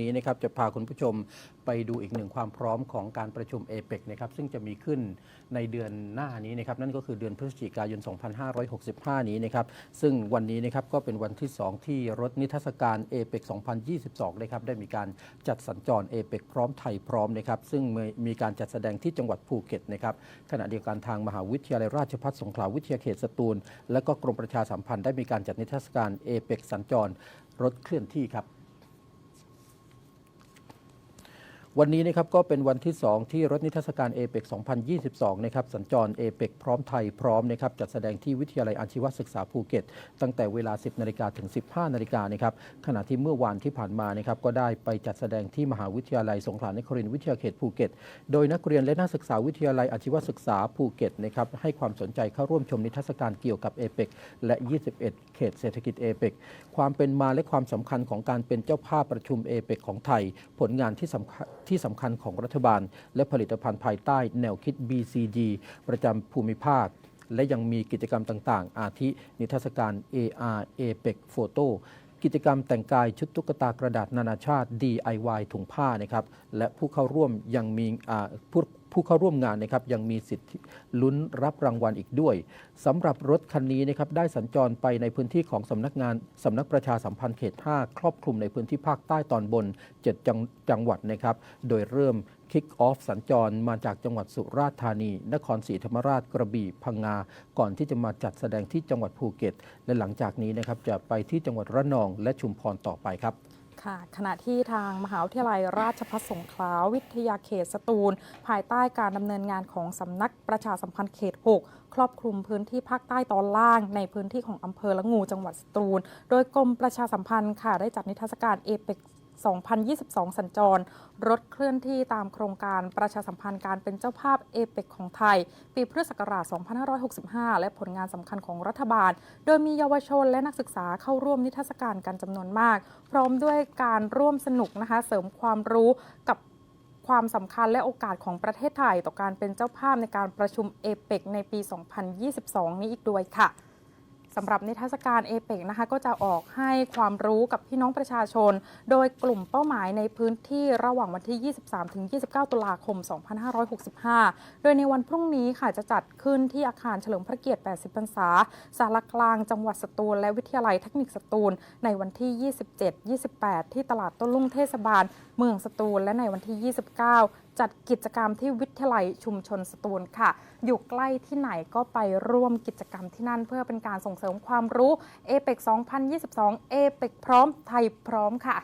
นี้นะครับจะพาคุณผู้ชมไปดูอีกหนึ่งความพร้อมของการประชุมเอเปกนะครับซึ่งจะมีขึ้นในเดือนหน้านี้นะครับนั่นก็คือเดือนพฤศจิกายน 2565 นี้นะครับซึ่งวันนี้นะครับก็เป็นวันที่ 2 ที่รถนิทรรศการเอเปก2022 นะครับได้มีการจัดสัญจรเอเปกพร้อมไทยพร้อมนะครับซึ่งมีการจัดแสดงที่จังหวัดภูเก็ตนะครับขณะเดียวกันทางมหาวิทยาลัยราชภัฏสงขลาวิทยาเขตสตูล และก็กรมประชาสัมพันธ์ได้มีการจัดนิทรรศการเอเปกสัญจรรถเคลื่อนที่ครับ วันนี้นะครับก็เป็นวันที่ 2 ที่รถนิทรรศการเอเปก2022 นะครับสัญจรเอเปกพร้อมไทยพร้อมนะครับจัดแสดงที่วิทยาลัยอาชีวศึกษาภูเก็ต ตั้งแต่เวลา 10 นาฬิกาถึง 15 นาฬิกานะครับขณะที่เมื่อวานที่ผ่านมานะครับก็ได้ไปจัดแสดงที่มหาวิทยาลัยสงขลานครินทร์วิทยาเขตภูเก็ต โดยนักเรียนและนักศึกษาวิทยาลัยอาชีวศึกษาภูเก็ตนะครับให้ความสนใจเข้าร่วมชมนิทรรศการเกี่ยวกับเอเปกและ 21 เขตเศรษฐกิจเอเปกความเป็นมาและความสำคัญของการเป็นเจ้าภาพประชุมเอเปกของไทย ผลงานที่สำคัญที่สำคัญของรัฐบาล และผลิตภัณฑ์ภายใต้แนวคิด BCG ประจำภูมิภาค และยังมีกิจกรรมต่างๆ อาทินิทรรศการ AR APEC Photo กิจกรรมแต่งกายชุดตุ๊กตากระดาษนานาชาติ DIY ถุงผ้านะครับและผู้เข้าร่วมยังมีอ่าผู้ ผู้เข้าร่วมงานนะครับยังมีสิทธิ์ลุ้นรับรางวัลอีกด้วยสำหรับรถคันนี้นะครับได้สัญจรไปในพื้นที่ของสำนักงานสำนักประชาสัมพันธ์เขต 5 ครอบคลุมในพื้นที่ภาคใต้ตอนบน 7 จังจังหวัดนะครับ โดยเริ่มคิกออฟสัญจรมาจากจังหวัดสุราษฎร์ธานี นครศรีธรรมราชกระบี่พังงา ก่อนที่จะมาจัดแสดงที่จังหวัดภูเก็ต และหลังจากนี้นะครับจะไปที่จังหวัดระนองและชุมพรต่อไปครับ ค่ะขณะที่ทางมหาวิทยาลัยราชภัฏสงขลาวิทยาเขตสตูล ภายใต้การดำเนินงานของสำนักประชาสัมพันธ์เขต 6 ครอบคลุมพื้นที่ภาคใต้ตอนล่าง ในพื้นที่ของอำเภอละงูจังหวัดสตูล โดยกรมประชาสัมพันธ์ค่ะได้จัดนิทรรศการเอเปก 2022 สัญจร รถเคลื่อนที่ตามโครงการประชาสัมพันธ์การเป็นเจ้าภาพเอเปกของไทย ปีพุทธศักราช 2565 และผลงานสำคัญของรัฐบาล โดยมีเยาวชนและนักศึกษาเข้าร่วมนิทรรศการกันจำนวนมาก พร้อมด้วยการร่วมสนุกนะคะเสริมความรู้กับความสำคัญและโอกาสของประเทศไทย ต่อการเป็นเจ้าภาพในการประชุมเอเปกในปี 2022 นี้อีกด้วยค่ะ สำหรับนิทรรศการเอเปกนะคะก็จะออกให้ความรู้กับพี่น้องประชาชน โดยกลุ่มเป้าหมายในพื้นที่ระหว่างวันที่ 23ถึง29 ตุลาคม 2565 โดยในวันพรุ่งนี้ค่ะจะจัดขึ้นที่อาคารเฉลิมพระเกียรติ 80 พรรษา สารกลางจังหวัดสตูล และวิทยาลัยเทคนิคสตูล ในวันที่ 27 28 ที่ตลาดต้นลุ่งเทศบาล เมืองสตูล และในวันที่ 29 จัดกิจกรรมที่วิทยาลัยชุมชนสตูลค่ะ อยู่ใกล้ที่ไหนก็ไปร่วมกิจกรรมที่นั่น เพื่อเป็นการส่งเสริมความรู้เอเปก2022เอเปกพร้อมไทยพร้อมค่ะ